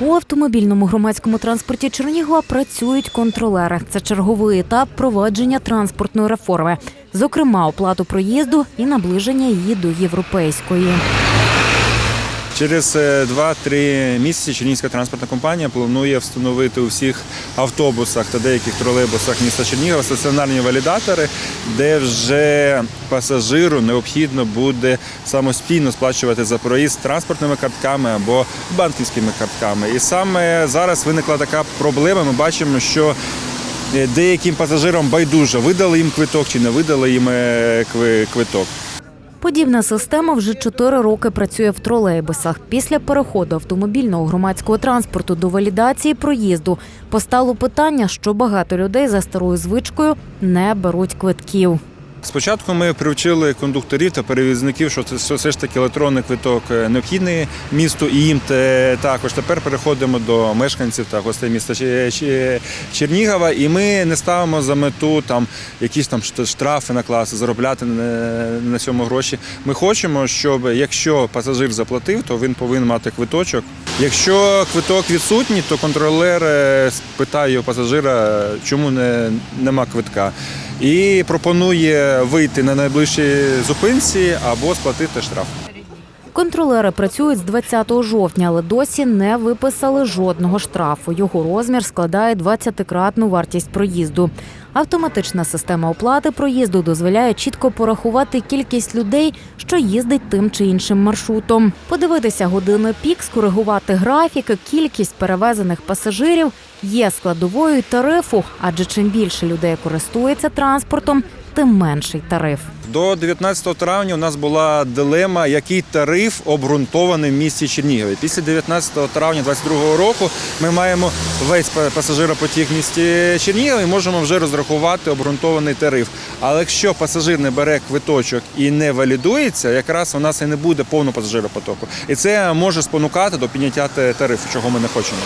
У автомобільному громадському транспорті Чернігова працюють контролери. Це черговий етап провадження транспортної реформи, зокрема оплату проїзду і наближення її до європейської. Через е, 2-3 місяці Чернігівська транспортна компанія планує встановити у всіх автобусах та деяких тролейбусах міста Чернігова стаціонарні валідатори, де вже пасажиру необхідно буде самостійно сплачувати за проїзд транспортними картками або банківськими картками. І саме зараз виникла така проблема. Ми бачимо, що е, деяким пасажирам байдуже видали їм квиток чи не видали їм е, квиток. Подібна система вже чотири роки працює в тролейбусах. Після переходу автомобільного громадського транспорту до валідації проїзду постало питання, що багато людей за старою звичкою не беруть квитків. Спочатку ми привчили кондукторів та перевізників, що це все ж таки електронний квиток е, необхідний місту і їм також. Тепер переходимо до мешканців та гостей міста Че- Че- Чернігова, і ми не ставимо за мету там якісь там штрафи на класи, заробляти на, на цьому гроші. Ми хочемо, щоб якщо пасажир заплатив, то він повинен мати квиточок. Якщо квиток відсутній, то контролер е, питає пасажира, чому не, нема квитка. І пропонує вийти на найближчій зупинці або сплатити штраф. Контролери працюють з 20 жовтня, але досі не виписали жодного штрафу. Його розмір складає 20-кратну вартість проїзду. Автоматична система оплати проїзду дозволяє чітко порахувати кількість людей, що їздить тим чи іншим маршрутом. Подивитися години пік, скоригувати графіки, кількість перевезених пасажирів є складовою тарифу, адже чим більше людей користується транспортом, тим менший тариф. До 19 травня у нас була дилема, який тариф обґрунтований в місті Чернігові. Після 19 травня 2022 року ми маємо весь пасажиропотік в місті Чернігові і можемо вже розрахувати обґрунтований тариф. Але якщо пасажир не бере квиточок і не валідується, якраз у нас і не буде повного пасажиропотоку. І це може спонукати до підняття тарифу, чого ми не хочемо.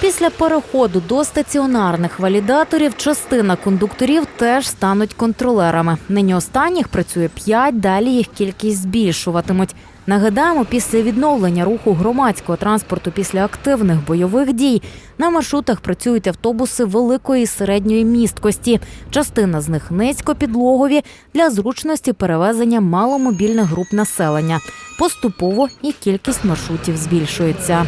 Після переходу до стаціонарних валідаторів частина кондукторів теж стануть контролерами. Нині останніх працює 5, далі їх кількість збільшуватимуть. Нагадаємо, після відновлення руху громадського транспорту після активних бойових дій на маршрутах працюють автобуси великої і середньої місткості. Частина з них низькопідлогові для зручності перевезення маломобільних груп населення. Поступово і кількість маршрутів збільшується.